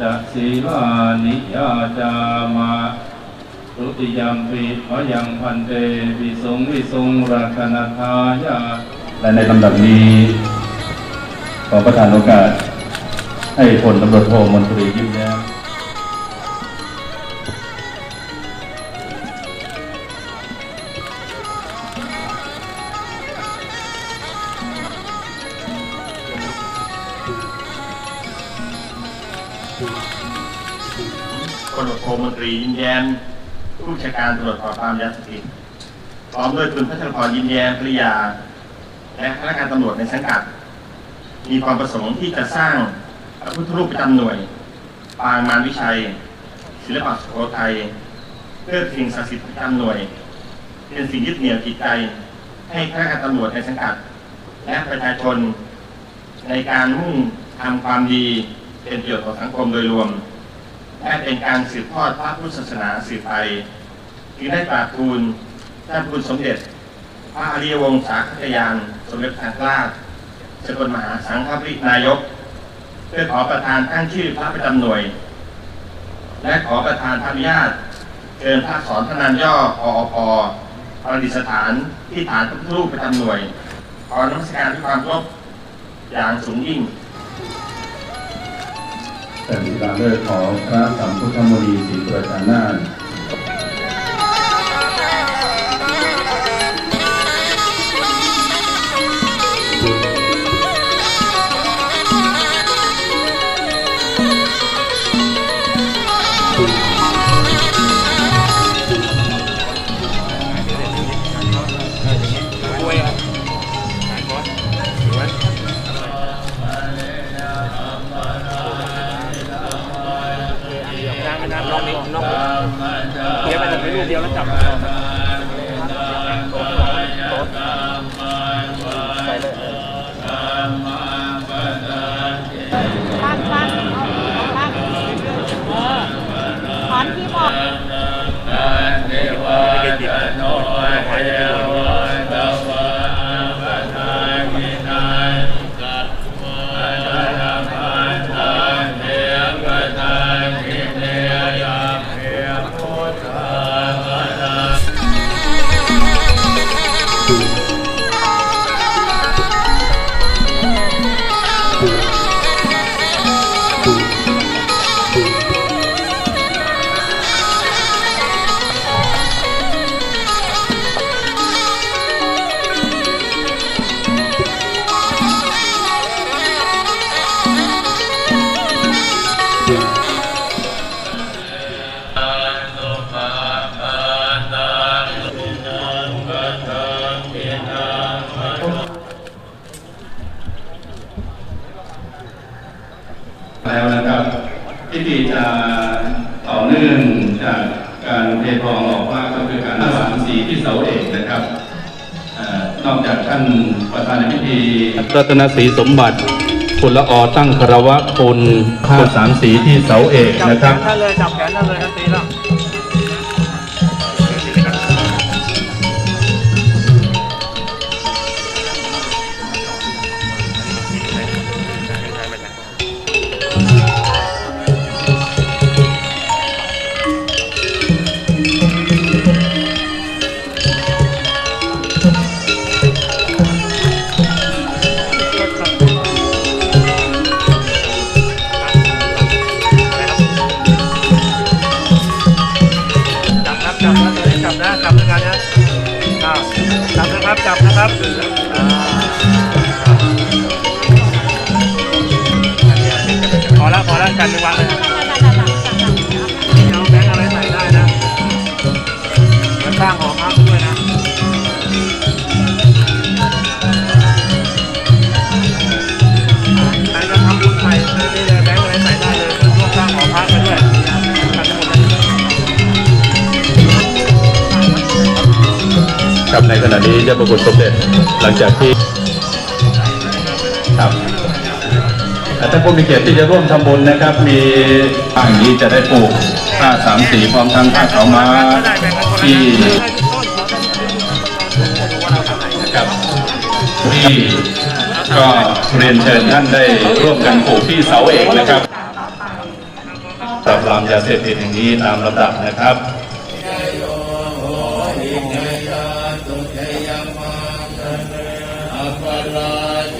หะปัญจศีลานิยาจามาตุติยมปิพยังพันเตวิสงวิสงรัตนทายาและในลำดับนี้ ขอประทานโอกาส ให้ผลตำรวจโทมนตรียิ้มแย้ม พลโทมนตรียิ้มแย้มผู้บัญชการตำรวจปราบปรามยาเสพติดพร้อมด้วยคุณพัชรพรยิ้มแย้มภริยา และข้าราชการตำรวจในสังกัด มีความประสงค์ที่จะสร้างพระพุทธรูปประจำหน่วย ปางมารวิชัย ศิลปะสุโขทัยเพื่อสิ่งศักดิ์สิทธิ์ประจำหน่วย เป็นสิ่งยึดเหนี่ยวจิตใจ ให้ข้าราชการตำรวจในสังกัด และประชาชนในการมุ่งทำความดี เป็นประโยชน์ต่อสังคมโดยรวมและเป็นการสืบทอดพระพุทธศาสนาสืบไปจึงได้กราบทูลท่านคุณสมเด็จ พระอริยวงศาคตยาน สมเด็จพระสังฆราชสกลมหาสังฆปรินายก เพื่อขอประทานตั้งชื่อพระประจำหน่วย และขอประทานพระอนุญาตเชิญพระสอนพระนานย่อออพประดิษฐานที่ฐานพระพุทธรูปประจำหน่วยขอนมัสการด้วยความรพอย่างสูงยิ่ง แต่มีกาเลิกของพระสัมพุทธมณีศรีประจันนาถ เดียวแล้วจับมาตั้งตั้งเอาตั้งเออถอนที่บอกไม่ได้ติดด จากการเททองออกว่าก็คือการสามสีที่เสาเอกนะครับเอ่อนอกจากท่านประธานในพิธีรัตนศรีสมบัติคุณละออตั้งคารวะคุณผ้าสามสีที่เสาเอกจับนะแขครับนท่านเลยจับแขนท่านเลยครับตีแล้ว อ้าวจับนะครับ จับนะครับอ่าพอแล้วพอแล้วกันหนึ่งวันเลย ขณะนี้เจ้าประคุณสมเด็จหลังจากที่ครับท่านผู้มีเกียรติที่จะร่วมทำบุญนะครับ มีทางนี้จะได้ปลูกผ้าสามสีพร้อมทั้งผ้าขาวม้าที่ครับที่ก็เรียนเชิญท่านได้ร่วมกันปลูกที่เสาเอกนะครับปราบปรามยาเสพติดแห่งนี้ตามลำดับนะครับ Thank